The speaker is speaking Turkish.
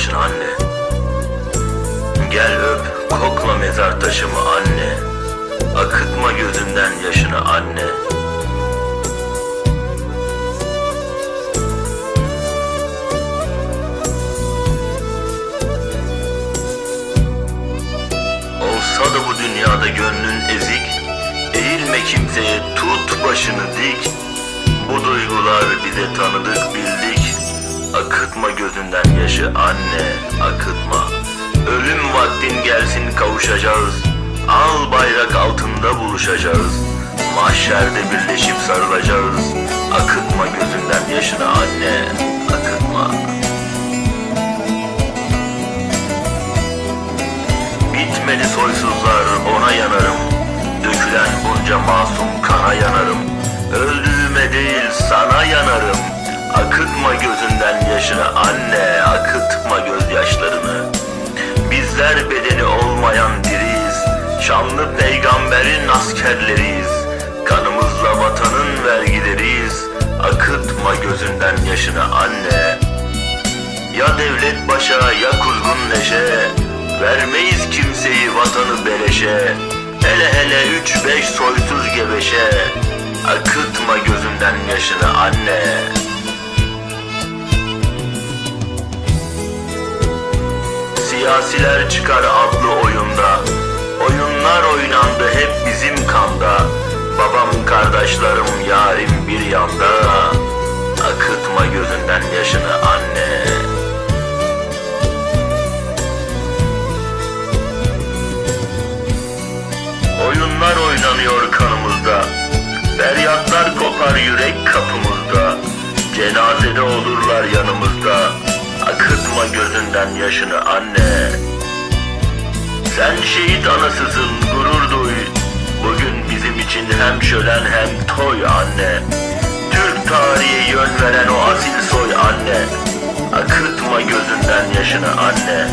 başını anne. Gel öp kokla mezar taşımı anne. Akıtma gözünden yaşını anne. Olsa da bu dünyada gönlün ezik Eğilme kimseye tut başını dik. Bu duygular bize tanıdık Akıtma gözünden yaşı anne akıtma. Ölüm vaktin gelsin kavuşacağız. Al bayrak altında buluşacağız. Mahşerde birleşip sarılacağız. Akıtma gözünden yaşını anne akıtma. Bitmedi soysuzlar ona yanarım. Dökülen bunca masum kana yanarım. Öldüğüme değil sana yanarım Bizler bedeni olmayan diriyiz Şanlı peygamberin askerleriyiz. Kanımızla vatanın vergileriyiz. Akıtma gözünden yaşını anne. Ya devlet başa ya kuzgun neşe. Vermeyiz kimseyi vatanı beleşe. Hele hele üç beş soysuz gebeşe. Akıtma gözünden yaşını anne Siyasiler çıkar adlı oyunda. Oyunlar oynandı hep bizim kanda. Babam kardeşlerim yarim bir yanda. Akıtma gözünden yaşını anne. Oyunlar oynanıyor kanımızda. Feryatlar kopar yürek kapımızda. Cenazede olurlar yanımızda gözünden yaşını anne. Sen şehit anasısın gurur duy. Bugün bizim için hem şölen hem toy anne. Türk tarihi yön veren o asil soy anne. Akıtma gözünden yaşını anne